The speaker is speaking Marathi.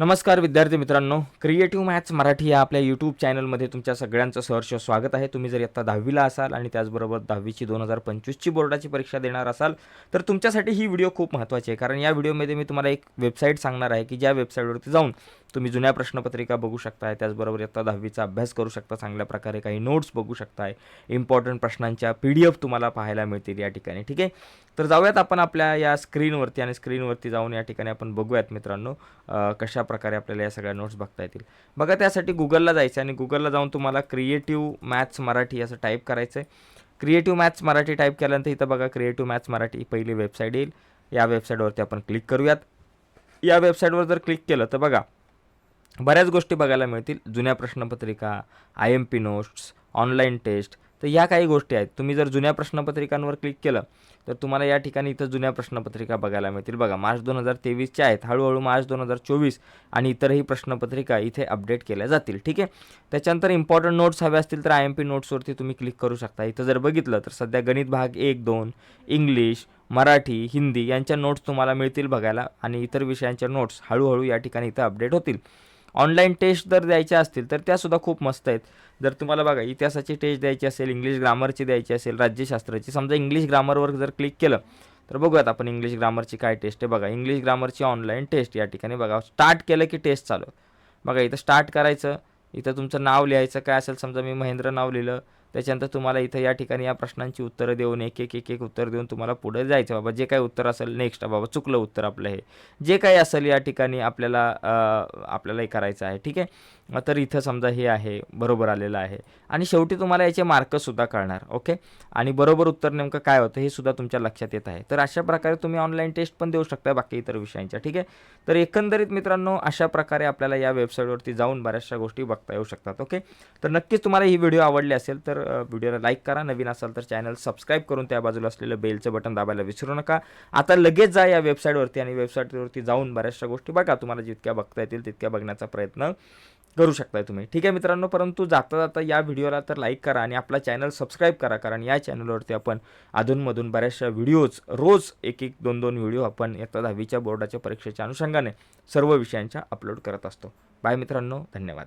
नमस्कार विद्यार्थी मित्रांनो क्रिएटिव्ह मॅथ्स मराठी या आपल्या यूट्यूब चॅनलमध्ये तुमच्या सगळ्यांचं सहर्ष स्वागत आहे. तुम्ही जर आत्ता दहावीला असाल आणि त्याचबरोबर दहावीची दोन हजार पंचवीसची बोर्डाची परीक्षा देणार असाल तर तुमच्यासाठी ही व्हिडिओ खूप महत्त्वाची आहे. कारण या व्हिडिओमध्ये मी तुम्हाला एक वेबसाईट सांगणार आहे की ज्या वेबसाईटवरती जाऊन तुम्ही जुन्या प्रश्नपत्रिका बघू शकताय त्याचबरोबर आत्ता दहावीचा अभ्यास करू शकता चांगल्या प्रकारे काही नोट्स बघू शकताय इम्पॉर्टंट प्रश्नांच्या पी डी एफ तुम्हाला पाहायला मिळतील या ठिकाणी. ठीक आहे? तर जाऊयात आपण आपल्या या स्क्रीनवरती आणि स्क्रीनवरती जाऊन या ठिकाणी आपण बघूयात मित्रांनो कशा प्रकारे आपल्याला या सगळ्या नोट्स बघता येतील. बघा त्यासाठी गुगलला जायचं आणि गुगलला जाऊन तुम्हाला क्रिएटिव्ह मॅथ्स मराठी असं टाईप करायचं आहे क्रिएटिव्ह मॅथ्स मराठी टाईप केल्यानंतर इथं बघा क्रिएटिव्ह मॅथ्स मराठी पहिली वेबसाईट येईल. या वेबसाईटवरती आपण क्लिक करूयात. या वेबसाईटवर जर क्लिक केलं तर बघा बऱ्याच गोष्टी बघायला मिळतील. जुन्या प्रश्नपत्रिका I M P notes online test तर या काही गोष्टी आहेत. तुम्ही जर जुन्या प्रश्नपत्रिकांवर क्लिक केलं तर तुम्हाला या ठिकाणी इथं जुन्या प्रश्नपत्रिका बघायला मिळतील. बघा मार्च दोन हजार तेवीसच्या आहेत. हळूहळू मार्च दोन हजार चोवीस आणि इतरही प्रश्नपत्रिका इथे अपडेट केल्या जातील. ठीक आहे? त्याच्यानंतर इम्पॉर्टंट नोट्स हवे असतील तर आय एम पी नोट्सवरती तुम्ही क्लिक करू शकता. इथं जर बघितलं तर सध्या गणित भाग एक दोन इंग्लिश मराठी हिंदी यांच्या नोट्स तुम्हाला मिळतील बघायला आणि इतर विषयांच्या नोट्स हळूहळू या ठिकाणी इथं अपडेट होतील. ऑनलाईन टेस्ट जर द्यायच्या असतील तर त्यासुद्धा खूप मस्त आहेत. जर तुम्हाला बघा इतिहासाची टेस्ट द्यायची असेल इंग्लिश ग्रामरची द्यायची असेल राज्यशास्त्राची समजा इंग्लिश ग्रामरवर जर क्लिक केलं तर बघूयात आपण इंग्लिश ग्रामरची काय टेस्ट आहे. बघा इंग्लिश ग्रामरची ऑनलाईन टेस्ट या ठिकाणी बघा स्टार्ट केलं की टेस्ट चालू. बघा इथं स्टार्ट करायचं इथं तुमचं नाव लिहायचं काय असेल समजा मी महेंद्र नाव लिहिलं त्याच्यानंतर तुम्हाला इथं या ठिकाणी या प्रश्नांची उत्तरं देऊन एक एक एक एक उत्तर देऊन तुम्हाला पुढे जायचं बाबा. जे काही उत्तर असेल नेक्स्ट बाबा चुकलं उत्तर आपलं हे. जे काही असेल या ठिकाणी आपल्याला आपल्याला हे करायचं आहे ठीक आहे? तर इथं समजा हे आहे बरोबर आलेलं आहे. आणि शेवटी तुम्हाला याचे मार्कसुद्धा कळणार ओके आणि बरोबर उत्तर नेमकं काय होतं हे सुद्धा तुमच्या लक्षात येत आहे. तर अशा प्रकारे तुम्ही ऑनलाईन टेस्ट पण देऊ शकता बाकी इतर विषयांच्या ठीक आहे? तर एकंदरीत मित्रांनो अशा प्रकारे आपल्याला या वेबसाईटवरती जाऊन बऱ्याचशा गोष्टी बघता येऊ शकतात ओके तर नक्कीच तुम्हाला ही व्हिडिओ आवडली असेल तर व्हिडिओला लाईक करा. नवीन असाल तर चॅनल सबस्क्राईब करून त्या बाजूला असलेलं बेलचं बटन दाबायला विसरू नका. आता लगेच जा या वेबसाईटवरती आणि वेबसाईटवरती जाऊन बऱ्याचशा गोष्टी बघा. तुम्हाला जितक्या बघता येतील तितक्या बघण्याचा प्रयत्न करू शकताय तुम्ही. ठीक आहे मित्रांनो परंतु जाता जाता या व्हिडिओला तर लाईक करा आणि आपला चॅनल सबस्क्राईब करा. कारण या चॅनलवरती आपण अधूनमधून बऱ्याचशा व्हिडिओज रोज एक एक दोन दोन व्हिडिओ आपण इयत्ता दहावीच्या बोर्डाच्या परीक्षेच्या अनुषंगाने सर्व विषयांच्या अपलोड करत असतो. बाय मित्रांनो धन्यवाद.